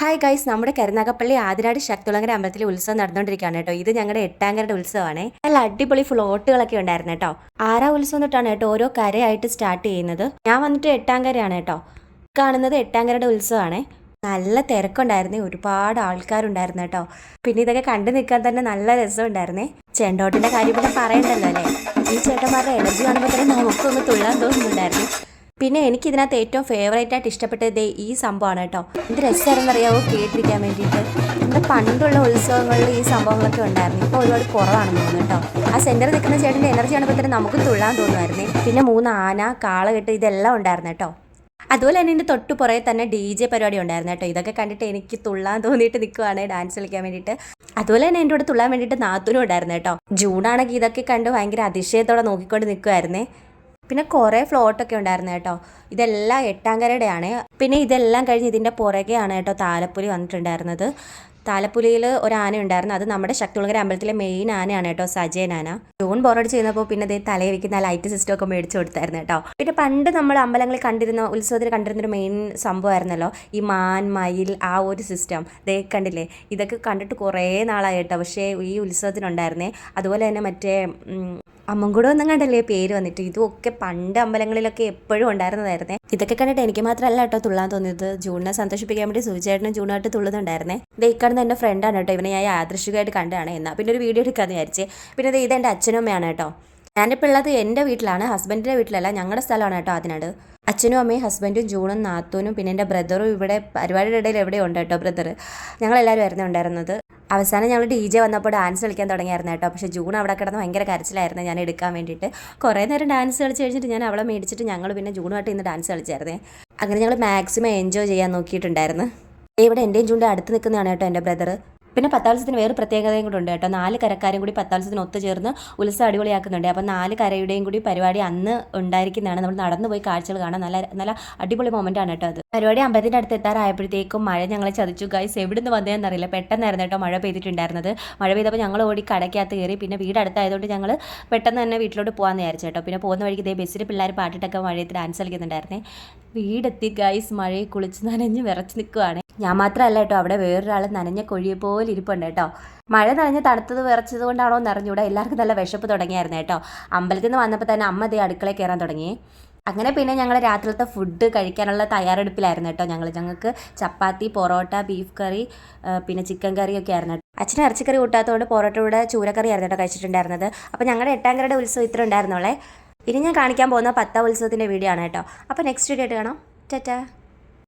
Hi guys നമ്മുടെ കരുനാഗപ്പള്ളി ആതിരാട് ശക്തുളങ്ങര അമ്പലത്തിലെ ഉത്സവം നടന്നുകൊണ്ടിരിക്കുകയാണ് കേട്ടോ. ഇത് ഞങ്ങളുടെ എട്ടാങ്കരുടെ ഉത്സവമാണ്. നല്ല അടിപൊളി ഫ്ലോട്ടുകളൊക്കെ ഉണ്ടായിരുന്നു കേട്ടോ. ആറാം ഉത്സവം തൊട്ടാണ് കേട്ടോ ഓരോ കരയായിട്ട് സ്റ്റാർട്ട് ചെയ്യുന്നത്. ഞാൻ വന്നിട്ട് എട്ടാങ്കരയാണ് കേട്ടോ. കാണുന്നത് എട്ടാങ്കരയുടെ ഉത്സവമാണ്. നല്ല തിരക്കുണ്ടായിരുന്നേ. ഒരുപാട് ആൾക്കാരുണ്ടായിരുന്നു കേട്ടോ. പിന്നെ ഇതൊക്കെ കണ്ടു നിൽക്കാൻ തന്നെ നല്ല രസമുണ്ടായിരുന്നേ. ചെണ്ടോട്ടിന്റെ കാര്യം പിന്നെ പറയണ്ടല്ലോ അല്ലേ? ഈ ചേട്ടന്മാരുടെ എനർജി കാണുമ്പോൾ തന്നെ നമുക്കൊന്ന് തുള്ളാൻ തോന്നുന്നുണ്ടായിരുന്നു. പിന്നെ എനിക്ക് ഇതിനകത്ത് ഏറ്റവും ഫേവറേറ്റ് ആയിട്ട് ഇഷ്ടപ്പെട്ടത് ഈ സംഭവമാണ് കേട്ടോ. എന്ത് രസമാണെന്നറിയാവോ കേട്ടിരിക്കാൻ വേണ്ടിയിട്ട്. നമ്മുടെ പണ്ടുള്ള ഉത്സവങ്ങളിൽ ഈ സംഭവങ്ങളൊക്കെ ഉണ്ടായിരുന്നു. ഇപ്പോൾ ഒരുപാട് കുറവാണെന്ന് തോന്നുന്നു കേട്ടോ. ആ സെന്ററിൽ നിൽക്കുന്ന ചേട്ടന്റെ എനർജി കാണുമ്പോൾ തന്നെ നമുക്ക് തുള്ളാൻ തോന്നുമായിരുന്നേ. പിന്നെ മൂന്ന് ആന കാളകെട്ട് ഇതെല്ലാം ഉണ്ടായിരുന്നു കേട്ടോ. അതുപോലെ തന്നെ എന്റെ തൊട്ട് പുറകെ തന്നെ ഡി ജെ പരിപാടി ഉണ്ടായിരുന്നു കേട്ടോ. ഇതൊക്കെ കണ്ടിട്ട് എനിക്ക് തുള്ളാൻ തോന്നിയിട്ട് നിൽക്കുവാണ് ഡാൻസ് കളിക്കാൻ വേണ്ടിയിട്ട്. അതുപോലെ തന്നെ എന്റെ കൂടെ തുള്ളാൻ വേണ്ടിയിട്ട് നാത്തൂനും ഉണ്ടായിരുന്നു കേട്ടോ. ജൂണാണെങ്കിൽ ഇതൊക്കെ കണ്ട് ഭയങ്കര അതിശയത്തോടെ നോക്കിക്കൊണ്ട് നിൽക്കുമായിരുന്നേ പിന്നെ കുറേ ഫ്ലോട്ടൊക്കെ ഉണ്ടായിരുന്നു കേട്ടോ. ഇതെല്ലാം എട്ടാങ്കരയുടെയാണ് പിന്നെ ഇതെല്ലാം കഴിഞ്ഞ് ഇതിന്റെ പുറകെയാണ് കേട്ടോ താലപ്പൊലി വന്നിട്ടുണ്ടായിരുന്നത്. താലപ്പുലിയിൽ ഒരു ആന ഉണ്ടായിരുന്നു. അത് നമ്മുടെ ശക്തികുളങ്ങര അമ്പലത്തിലെ മെയിൻ ആനയാണ് കേട്ടോ സജയൻ ആന ജൂൺ ബോറടി ചെയ്യുന്നപ്പോൾ പിന്നെ ഇതേ തലയിൽ വെക്കുന്ന ലൈറ്റ് സിസ്റ്റം ഒക്കെ മേടിച്ചു കൊടുത്തായിരുന്നു കേട്ടോ. പിന്നെ പണ്ട് നമ്മൾ അമ്പലങ്ങളിൽ കണ്ടിരുന്ന ഉത്സവത്തിൽ കണ്ടിരുന്ന ഒരു മെയിൻ സംഭവമായിരുന്നല്ലോ ഈ മാൻ മയിൽ ആ ഒരു സിസ്റ്റം ദേ കണ്ടില്ലേ? ഇതൊക്കെ കണ്ടിട്ട് കുറേ നാളായി കേട്ടോ. പക്ഷേ ഈ ഉത്സവത്തിനുണ്ടായിരുന്നേ. അതുപോലെ തന്നെ മറ്റേ അമ്മൻകുടം ഒന്നും കണ്ടല്ലേ പേര് വന്നിട്ട്. ഇതൊക്കെ പണ്ട് അമ്പലങ്ങളിലൊക്കെ എപ്പോഴും ഉണ്ടായിരുന്നതായിരുന്നേ. ഇതൊക്കെ കണ്ടിട്ട് എനിക്ക് മാത്രമല്ല കേട്ടോ തുള്ളാൻ തോന്നിയത്. ജൂണിനെ സന്തോഷിപ്പിക്കാൻ വേണ്ടി സൂചിച്ചേട്ടനും ജൂണായിട്ട് തുള്ളുന്നുണ്ടായിരുന്നേ. ദേ എന്റെ എന്റെ ഫ്രണ്ടാണ് കേട്ടോ. ഇവനെ ഞാൻ യാദൃശികമായിട്ട് കണ്ടാണ് എന്നാ പിന്നെ ഒരു വീഡിയോ എടുക്കാമെന്ന് വിചാരിച്ച്. പിന്നെ ഇത് എന്റെ അച്ഛനും അമ്മയാണ് കേട്ടോ. ഞാനിപ്പോൾ ഉള്ളത് എന്റെ വീട്ടിലാണ്. ഹസ്ബൻഡിന്റെ വീട്ടിലല്ല ഞങ്ങളുടെ സ്ഥലമാണ് കേട്ടോ അതിനട് അച്ഛനും അമ്മയും ഹസ്ബൻഡും ജൂണും നാത്തൂനും പിന്നെ എന്റെ ബ്രദറും ഇവിടെ പരിപാടിയുടെ ഇടയിൽ എവിടെയുണ്ട് കേട്ടോ ബ്രദർ ഞങ്ങളെല്ലാവരും ആയിരുന്നു ഉണ്ടായിരുന്നത്. അവസാനം ഞങ്ങൾ ഡി ജെ വന്നപ്പോൾ ഡാൻസ് കളിക്കാൻ തുടങ്ങിയായിരുന്നു കേട്ടോ. പക്ഷേ ജൂൺ അവിടെ കിടന്ന് ഭയങ്കര കരച്ചിലായിരുന്നു ഞാൻ എടുക്കാൻ വേണ്ടിയിട്ട്. കുറേ നേരം ഡാൻസ് കളിച്ച് കഴിഞ്ഞിട്ട് ഞാൻ അവളെ മേടിച്ചിട്ട് ഞങ്ങൾ പിന്നെ ജൂണുമായിട്ട് ഇന്ന് ഡാൻസ് കളിച്ചായിരുന്നേ. അങ്ങനെ ഞങ്ങൾ മാക്സിമം എൻജോയ് ചെയ്യാൻ നോക്കിയിട്ടുണ്ടായിരുന്നു. ഇവിടെ എന്റെയും ജൂണിന്റെ അടുത്ത് നിൽക്കുന്നതാണ് കേട്ടോ എന്റെ ബ്രദർ പിന്നെ പത്താത്സവത്തിന് വേറെ പ്രത്യേകതയും കൂടെ ഉണ്ട് കേട്ടോ. നാല് കരക്കാരും കൂടി പത്താത്സവത്തിന് ഒത്തുചേർന്ന് ഉത്സവം അടിപൊളിയാക്കുന്നുണ്ട്. അപ്പോൾ നാല് കരയുടെയും കൂടി പരിപാടി അന്ന് ഉണ്ടായിരിക്കുന്നതാണ്. നമ്മൾ നടന്നു പോയി കാഴ്ചകൾ കാണാൻ നല്ല നല്ല അടിപൊളി മൊമെന്റ് ആണ് കേട്ടോ അത്. പരിപാടി അമ്പലത്തിന്റെ അടുത്ത് എത്താറായപ്പോഴത്തേക്കും മഴ ഞങ്ങളെ ചതിച്ചു. ഗൈസ് എവിടെ നിന്ന് വന്നതെന്നറിയില്ല. പെട്ടെന്നായിരുന്നു കേട്ടോ മഴ പെയ്തിട്ടുണ്ടായിരുന്നത്. മഴ പെയ്തപ്പോൾ ഞങ്ങൾ ഓടി കടയ്ക്കകത്ത് കയറി. പിന്നെ വീട് അടുത്തായതുകൊണ്ട് ഞങ്ങൾ പെട്ടെന്ന് തന്നെ വീട്ടിലോട്ട് പോകാമെന്ന് വിചാരിച്ചു കേട്ടോ. പിന്നെ പോകുന്ന വഴിക്ക് ഇതേ ബസ്സിൽ പിള്ളേർ പാട്ടിട്ടൊക്കെ മഴയത്ത് ഡാൻസ് കളിക്കുന്നുണ്ടായിരുന്നേ. വീടെത്തി ഗൈസ് മഴയിൽ കുളിച്ച് നനഞ്ഞ് വിറച്ച് നിൽക്കുവാണ്. ഞാൻ മാത്രമല്ല കേട്ടോ അവിടെ വേറൊരാൾ നനഞ്ഞ കൊഴിയെ പോലെ ഇരിപ്പുണ്ട് കേട്ടോ. മഴ നനഞ്ഞ് തണുത്തത് വിറച്ചത് കൊണ്ടാണോ എന്നറിഞ്ഞൂടാ എല്ലാവർക്കും നല്ല വിശപ്പ് തുടങ്ങിയായിരുന്നു കേട്ടോ. അമ്പലത്തിൽ നിന്ന് വന്നപ്പോൾ തന്നെ അമ്മ ദേ അടുക്കളയിൽ കയറാൻ തുടങ്ങി. അങ്ങനെ പിന്നെ ഞങ്ങൾ രാത്രിയിലത്തെ ഫുഡ് കഴിക്കാനുള്ള തയ്യാറെടുപ്പിലായിരുന്നു കേട്ടോ ഞങ്ങൾ ഞങ്ങൾക്ക് ചപ്പാത്തി പൊറോട്ട ബീഫ് കറി പിന്നെ ചിക്കൻ കറി ഒക്കെ ആയിരുന്നു. അച്ഛന് ഇറച്ചിക്കറി കൂട്ടാത്തതുകൊണ്ട് പൊറോട്ടയുടെ ചൂരക്കറി ആയിരുന്നു കേട്ടോ കഴിച്ചിട്ടുണ്ടായിരുന്നത്. അപ്പോൾ ഞങ്ങളുടെ എട്ടാങ്കരയുടെ ഉത്സവം ഇത്ര ഉണ്ടായിരുന്നോളേ. ഇനി ഞാൻ കാണിക്കാൻ പോകുന്ന പത്താം ഉത്സവത്തിന്റെ വീഡിയോ ആണ് കേട്ടോ. അപ്പോൾ നെക്സ്റ്റ് വീഡിയോ ആയിട്ട് കാണാം. ടാറ്റാ.